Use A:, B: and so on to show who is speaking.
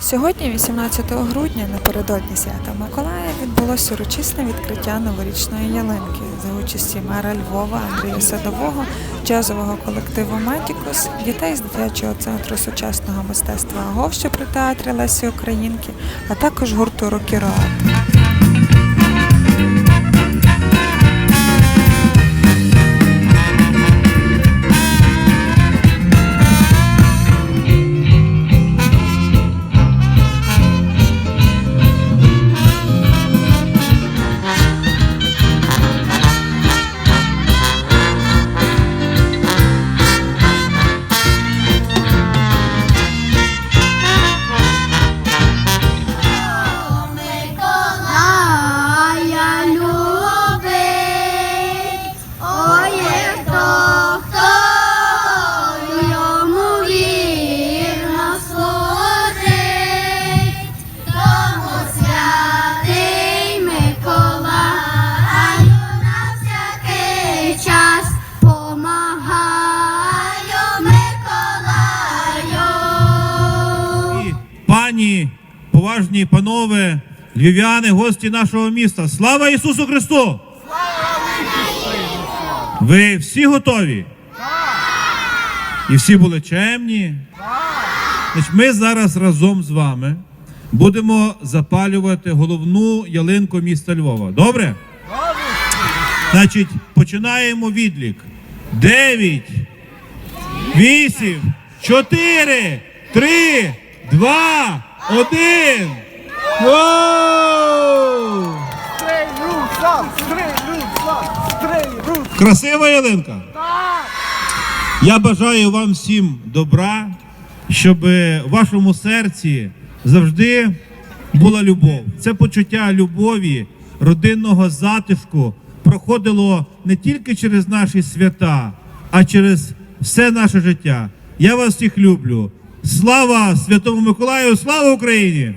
A: Сьогодні, 18 грудня, напередодні свята Миколая, відбулося урочисне відкриття новорічної ялинки за участі мера Львова Андрія Садового, джазового колективу Матікус, дітей з дитячого центру сучасного мистецтва АГОВ, при театрі Лесі Українки, а також гурту Рокіроат.
B: Пані, поважні панове, львів'яни, гості нашого міста. Слава Ісусу Христу! Ви всі готові? І всі були чемні? Значить, ми зараз разом з вами будемо запалювати головну ялинку міста Львова. Добре? Значить, починаємо відлік. Дев'ять, вісім, чотири, три, два, один. Воу! Красива ялинка? Я бажаю вам всім добра, щоб в вашому серці завжди була любов. Це почуття любові, родинного затишку проходило не тільки через наші свята, а через все наше життя. Я вас всіх люблю. Слава Святому Миколаю! Слава Україні!